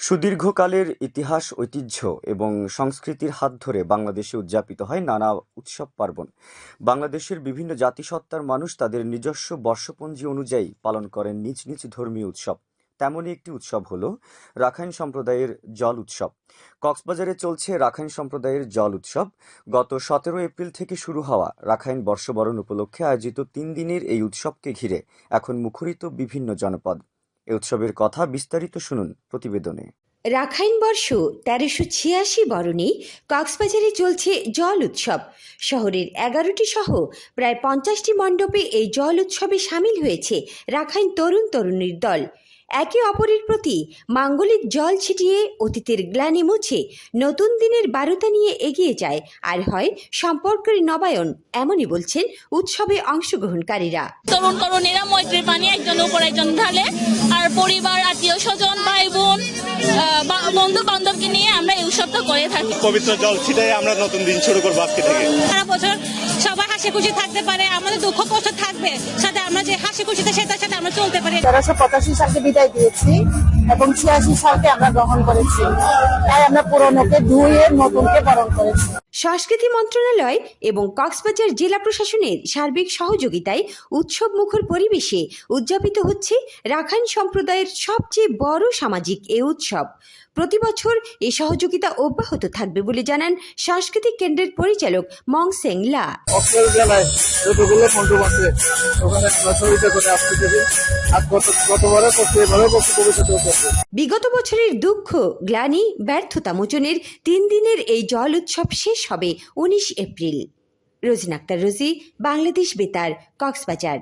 সুদীর্ঘকালের ইতিহাস, ঐতিহ্য এবং সংস্কৃতির হাত ধরে বাংলাদেশে উদযাপিত হয় নানা উৎসব পার্বণ। বাংলাদেশের বিভিন্ন জাতিসত্তার মানুষ তাদের নিজস্ব বর্ষপঞ্জি অনুযায়ী পালন করেন নিজ নিজ ধর্মীয় উৎসব। তেমনই একটি উৎসব হল রাখাইন সম্প্রদায়ের জল উৎসব। কক্সবাজারে চলছে রাখাইন সম্প্রদায়ের জল উৎসব। গত সতেরো এপ্রিল থেকে শুরু হওয়া রাখাইন বর্ষবরণ উপলক্ষে আয়োজিত তিন দিনের এই উৎসবকে ঘিরে এখন মুখরিত বিভিন্ন জনপদ। এ উৎসবের কথা বিস্তারিত শুনুন প্রতিবেদনে। রাখাইন বর্ষ তেরোশো ছিয়াশি বরণে, কক্সবাজারে চলছে জল উৎসব। শহরের এগারোটি সহ প্রায় পঞ্চাশটি মণ্ডপে এই জল উৎসবে সামিল হয়েছে রাখাইন তরুণ তরুণীর দল। একে অপরের প্রতি মাঙ্গলিক জল ছিটিয়ে অতীতের গ্লানি মুছে নতুন দিনের বারতা নিয়ে এগিয়ে যায় আর হয় সম্পর্কের নবায়ন এমনই বলছেন উৎসবে অংশগ্রহণকারীরা। তরুণ তরুণীরা মৈত্রীর পানি একজন উপর একজন ঢালে আর পরিবার আত্মীয় স্বজন ভাই বোন বন্ধু বান্ধবকে নিয়ে আমরা এই উৎসবটা করে থাকি। পবিত্র জল ছিটাই আমরা নতুন দিন শুরু করব আজকে থেকে। সারা বছর হাসি খুশি থাকতে পারে, আমাদের দুঃখ কষ্ট থাকবে, সাথে আমরা যে হাসি খুশিতে সেটার সাথে আমরা চলতে পারি। তেরোশো পঁচাশি সালকে বিদায় দিয়েছি এবং ছিয়াশি সালকে আমরা গ্রহণ করেছি। তাই আমরা পুরনোকে ধুয়ে নতুনকে বরণ করেছি। সংস্কৃতি মন্ত্রণালয় এবং কক্সবাজার জেলা প্রশাসনের সার্বিক সহযোগিতায় উৎসব মুখর পরিবেশে উদযাপিত হচ্ছে রাখাইন সম্প্রদায়ের সবচেয়ে বড় সামাজিক এ উৎসব। প্রতি বছর এই সহযোগিতা অব্যাহত থাকবে বলে জানান সাংস্কৃতিক কেন্দ্রের পরিচালক মং সেং লা। জেলায় যতগুলো মণ্ডপ আছে ওখানে সহযোগিতা করে আসতে গত গতবারও করছে এবারও করছে ভবিষ্যতেও করছে। বিগত বছরের দুঃখ, গ্লানি, ব্যর্থতা মোচনের তিন দিনের এই জল উৎসব শেষ হবে উনিশ এপ্রিল। রোজিন আক্তার রোজি, বাংলাদেশ বেতার, কক্সবাজার।